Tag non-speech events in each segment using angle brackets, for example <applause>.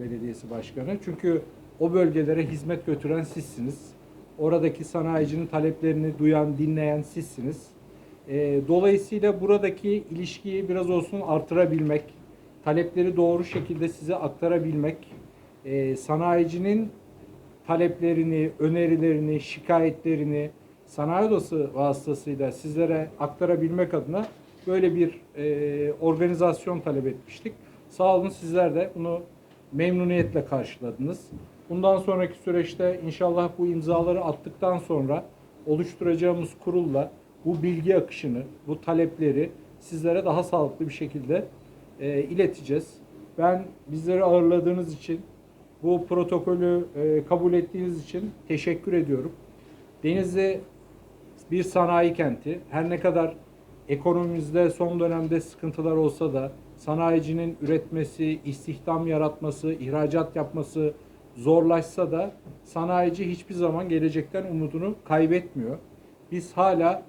Belediyesi Başkanı. Çünkü o bölgelere hizmet götüren sizsiniz. Oradaki sanayicinin taleplerini duyan, dinleyen sizsiniz. Ee, dolayısıyla buradaki ilişkiyi biraz olsun artırabilmek, talepleri doğru şekilde size aktarabilmek, e, sanayicinin taleplerini, önerilerini, şikayetlerini sanayi odası vasıtasıyla sizlere aktarabilmek adına böyle bir e, organizasyon talep etmiştik. Sağ olun sizler de bunu memnuniyetle karşıladınız. Bundan sonraki süreçte inşallah bu imzaları attıktan sonra oluşturacağımız kurulla bu bilgi akışını, bu talepleri sizlere daha sağlıklı bir şekilde e, ileteceğiz. Ben bizleri ağırladığınız için, bu protokolü e, kabul ettiğiniz için teşekkür ediyorum. Denizli bir sanayi kenti. Her ne kadar ekonomimizde son dönemde sıkıntılar olsa da sanayicinin üretmesi, istihdam yaratması, ihracat yapması zorlaşsa da sanayici hiçbir zaman gelecekten umudunu kaybetmiyor. Biz hala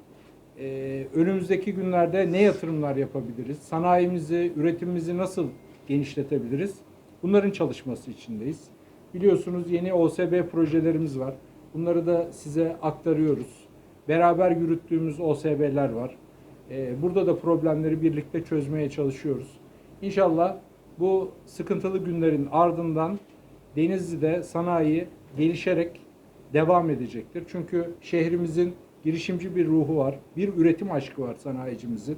e, önümüzdeki günlerde ne yatırımlar yapabiliriz? Sanayimizi, üretimimizi nasıl genişletebiliriz? Bunların çalışması içindeyiz. Biliyorsunuz yeni OSB projelerimiz var. Bunları da size aktarıyoruz. Beraber yürüttüğümüz OSB'ler var. Ee, Burada da problemleri birlikte çözmeye çalışıyoruz. İnşallah bu sıkıntılı günlerin ardından Denizli'de sanayi gelişerek devam edecektir. Çünkü şehrimizin girişimci bir ruhu var. Bir üretim aşkı var sanayicimizin.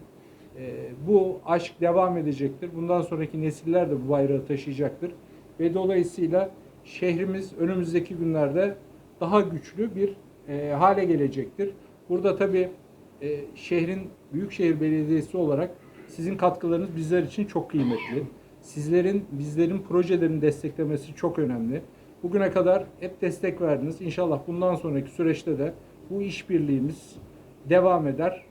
Ee, Bu aşk devam edecektir. Bundan sonraki nesiller de bu bayrağı taşıyacaktır. Ve dolayısıyla şehrimiz önümüzdeki günlerde daha güçlü bir e, hale gelecektir. Burada tabii e, şehrin Büyükşehir Belediyesi olarak sizin katkılarınız bizler için çok kıymetli. Sizlerin, bizlerin projelerini desteklemesi çok önemli. Bugüne kadar hep destek verdiniz. İnşallah bundan sonraki süreçte de bu işbirliğimiz devam eder,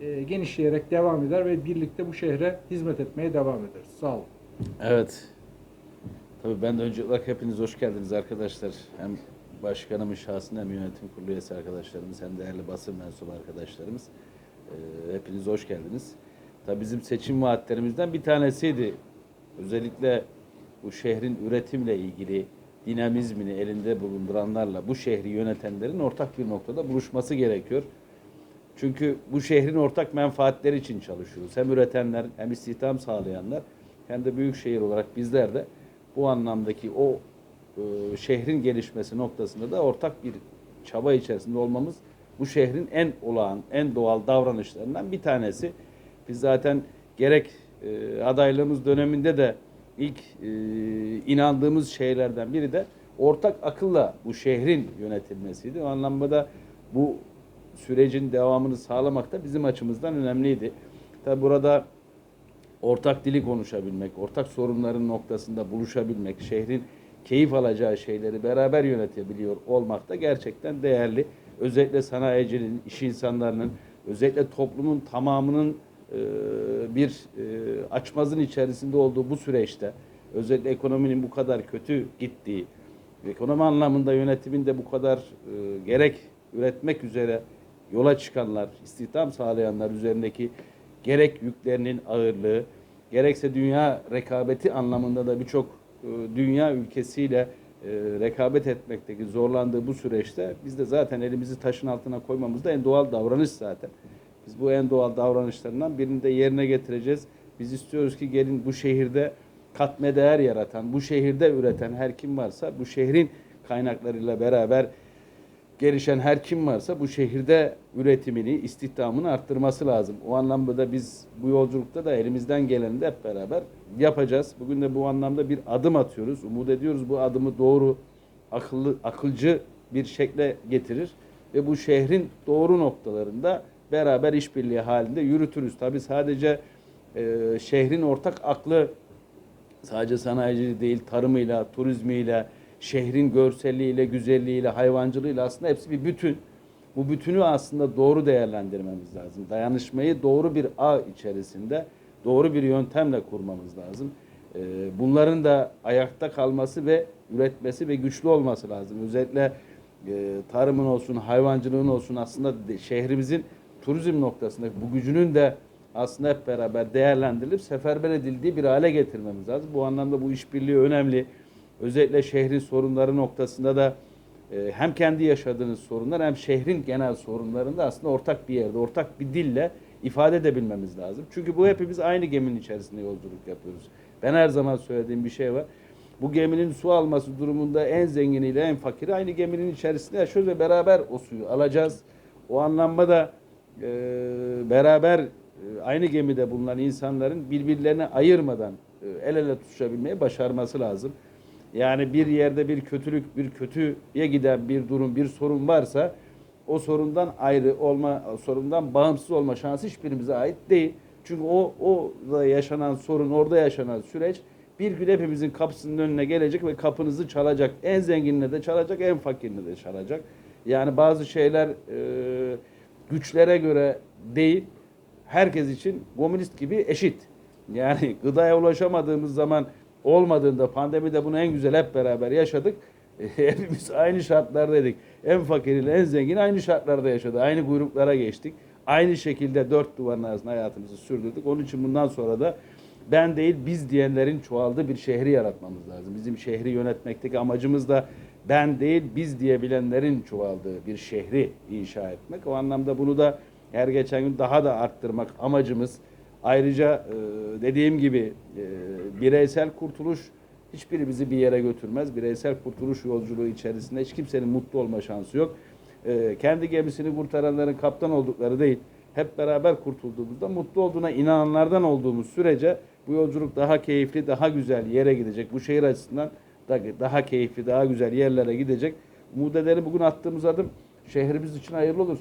e, genişleyerek devam eder ve birlikte bu şehre hizmet etmeye devam ederiz. Sağ olun. Evet. Tabii ben de önce olarak hepiniz hoş geldiniz arkadaşlar. Hem başkanımın şahsında hem yönetim kurulu üyesi arkadaşlarımız hem değerli basın mensubu arkadaşlarımız. Ee, hepiniz hoş geldiniz. Tabii bizim seçim vaatlerimizden bir tanesiydi. Özellikle bu şehrin üretimle ilgili dinamizmini elinde bulunduranlarla bu şehri yönetenlerin ortak bir noktada buluşması gerekiyor. Çünkü bu şehrin ortak menfaatleri için çalışıyoruz. Hem üretenler hem istihdam sağlayanlar hem de büyük şehir olarak bizler de bu anlamdaki o e, şehrin gelişmesi noktasında da ortak bir çaba içerisinde olmamız bu şehrin en olağan, en doğal davranışlarından bir tanesi. Biz zaten gerek e, adaylığımız döneminde de ilk e, inandığımız şeylerden biri de ortak akılla bu şehrin yönetilmesiydi. O anlamda bu sürecin devamını sağlamak da bizim açımızdan önemliydi. Tabi burada ortak dili konuşabilmek, ortak sorunların noktasında buluşabilmek, şehrin keyif alacağı şeyleri beraber yönetebiliyor olmak da gerçekten değerli. Özellikle sanayicinin, iş insanlarının, özellikle toplumun tamamının bir e, açmazın içerisinde olduğu bu süreçte, özellikle ekonominin bu kadar kötü gittiği, ekonomi anlamında yönetimin de bu kadar e, gerek üretmek üzere yola çıkanlar, istihdam sağlayanlar üzerindeki gerek yüklerinin ağırlığı, gerekse dünya rekabeti anlamında da birçok e, dünya ülkesiyle e, rekabet etmekteki zorlandığı bu süreçte biz de zaten elimizi taşın altına koymamız da en doğal davranış zaten. Biz bu en doğal davranışlarından birini de yerine getireceğiz. Biz istiyoruz ki gelin bu şehirde katme değer yaratan, bu şehirde üreten her kim varsa bu şehrin kaynaklarıyla beraber gelişen her kim varsa bu şehirde üretimini, istihdamını arttırması lazım. O anlamda da biz bu yolculukta da elimizden geleni de hep beraber yapacağız. Bugün de bu anlamda bir adım atıyoruz. Umut ediyoruz bu adımı doğru, akıllı, akılcı bir şekle getirir ve bu şehrin doğru noktalarında beraber işbirliği halinde yürütürüz. Tabii sadece e, şehrin ortak aklı sadece sanayiciliği değil, tarımıyla, turizmiyle, şehrin görselliğiyle, güzelliğiyle, hayvancılığıyla aslında hepsi bir bütün. Bu bütünü aslında doğru değerlendirmemiz lazım. Dayanışmayı doğru bir ağ içerisinde, doğru bir yöntemle kurmamız lazım. Ee, Bunların da ayakta kalması ve üretmesi ve güçlü olması lazım. Özellikle e, tarımın olsun, hayvancılığın olsun aslında şehrimizin turizm noktasında bu gücünün de aslında hep beraber değerlendirilip seferber edildiği bir hale getirmemiz lazım. Bu anlamda bu işbirliği önemli. özellikle şehrin sorunları noktasında da e, hem kendi yaşadığınız sorunlar hem şehrin genel sorunlarında aslında ortak bir yerde, ortak bir dille ifade edebilmemiz lazım. Çünkü bu hepimiz aynı geminin içerisinde yolculuk yapıyoruz. Ben her zaman söylediğim bir şey var. Bu geminin su alması durumunda en zenginiyle en fakiri aynı geminin içerisinde yaşıyoruz ve beraber o suyu alacağız. O anlamda da e, beraber aynı gemide bulunan insanların birbirlerine ayırmadan e, el ele tutuşabilmeyi başarması lazım. Yani bir yerde bir kötülük, bir kötüye giden bir durum, bir sorun varsa o sorundan ayrı olma, sorundan bağımsız olma şansı hiçbirimize ait değil. Çünkü o orada yaşanan sorun, orada yaşanan süreç bir gün hepimizin kapısının önüne gelecek ve kapınızı çalacak. En zenginine de çalacak, en fakirine de çalacak. Yani bazı şeyler e, güçlere göre değil, herkes için komünist gibi eşit. Yani <laughs> gıdaya ulaşamadığımız zaman olmadığında pandemide bunu en güzel hep beraber yaşadık. <laughs> Hepimiz aynı şartlardaydık. En fakiriyle en zengin aynı şartlarda yaşadı. Aynı kuyruklara geçtik. Aynı şekilde dört duvarın arasında hayatımızı sürdürdük. Onun için bundan sonra da ben değil biz diyenlerin çoğaldığı bir şehri yaratmamız lazım. Bizim şehri yönetmekteki amacımız da ben değil biz diyebilenlerin çoğaldığı bir şehri inşa etmek. O anlamda bunu da her geçen gün daha da arttırmak amacımız. Ayrıca e, dediğim gibi e, bireysel kurtuluş hiçbirimizi bir yere götürmez. Bireysel kurtuluş yolculuğu içerisinde hiç kimsenin mutlu olma şansı yok. E, kendi gemisini kurtaranların kaptan oldukları değil, hep beraber kurtulduğumuzda mutlu olduğuna inananlardan olduğumuz sürece bu yolculuk daha keyifli, daha güzel yere gidecek. Bu şehir açısından da daha keyifli, daha güzel yerlere gidecek. Umut ederim bugün attığımız adım şehrimiz için hayırlı olur